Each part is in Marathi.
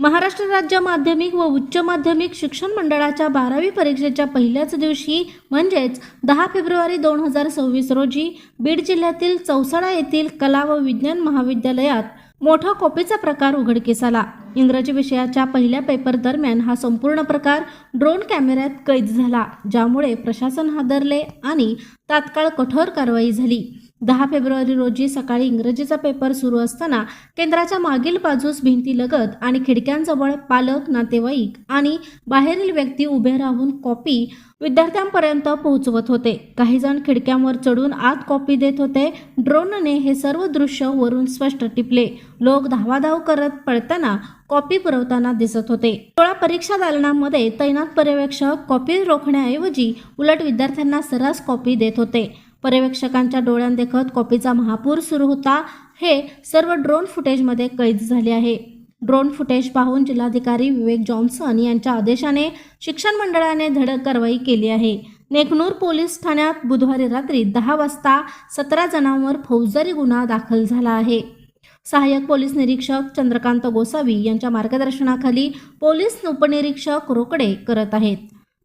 महाराष्ट्र राज्य माध्यमिक व उच्च माध्यमिक शिक्षण मंडळाच्या बारावी परीक्षेच्या पहिल्याच दिवशी म्हणजेच दहा फेब्रुवारी दोन हजार सव्वीस रोजी बीड जिल्ह्यातील चौसाळा येथील कला व विज्ञान महाविद्यालयात मोठा कॉपीचा प्रकार उघडकीस आला. इंग्रजी विषयाच्या पहिल्या पेपर दरम्यान हा संपूर्ण प्रकार ड्रोन कॅमेऱ्यात कैद झाला ज्यामुळे प्रशासन हादरले आणि तात्काळ कठोर कारवाई झाली. दहा फेब्रुवारी रोजी सकाळी इंग्रजीचा पेपर सुरू असताना केंद्राच्या मागील बाजूस भिंतीलगत आणि खिडक्यांजवळ पालक नातेवाईक आणि बाहेरील व्यक्ती उभे राहून कॉपी विद्यार्थ्यांपर्यंत पोहोचवत होते. काही जण खिडक्यांवर चढून आत कॉपी देत होते. ड्रोनने हे सर्व दृश्य वरून स्पष्ट टिपले. लोक धावाधाव करत पळताना कॉपी पुरवताना दिसत होते. सोळा परीक्षा दालनामध्ये तैनात पर्यवेक्षक कॉपी रोखण्याऐवजी उलट विद्यार्थ्यांना सर्रास कॉपी देत होते. पर्यवेक्षकांच्या डोळ्यांदेखत कॉपीचा महापूर सुरू होता. हे सर्व ड्रोन फुटेजमध्ये कैद झाले आहे. ड्रोन फुटेज पाहून जिल्हाधिकारी विवेक जॉन्सन यांच्या आदेशाने शिक्षण मंडळाने धडक कारवाई केली आहे. नेकनूर पोलीस ठाण्यात बुधवारी रात्री दहा वाजता सतरा जणांवर फौजदारी गुन्हा दाखल झाला आहे. सहाय्यक पोलीस निरीक्षक चंद्रकांत गोसावी यांच्या मार्गदर्शनाखाली पोलीस उपनिरीक्षक रोकडे करत आहेत.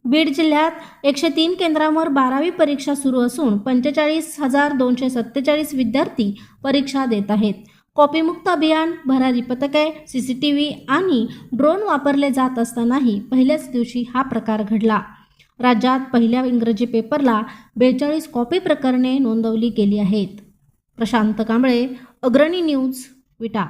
बीड जिल्ह्यात एकशे तीन केंद्रांवर बारावी परीक्षा सुरू असून पंचेचाळीस हजार दोनशे सत्तेचाळीस विद्यार्थी परीक्षा देत आहेत. कॉपीमुक्त अभियान भरारी पथके सी सी टी व्ही आणि ड्रोन वापरले जात असतानाही पहिल्याच दिवशी हा प्रकार घडला. राज्यात पहिल्या इंग्रजी पेपरला बेचाळीस कॉपी प्रकरणे नोंदवली गेली आहेत. प्रशांत कांबळे अग्रणी न्यूज विटा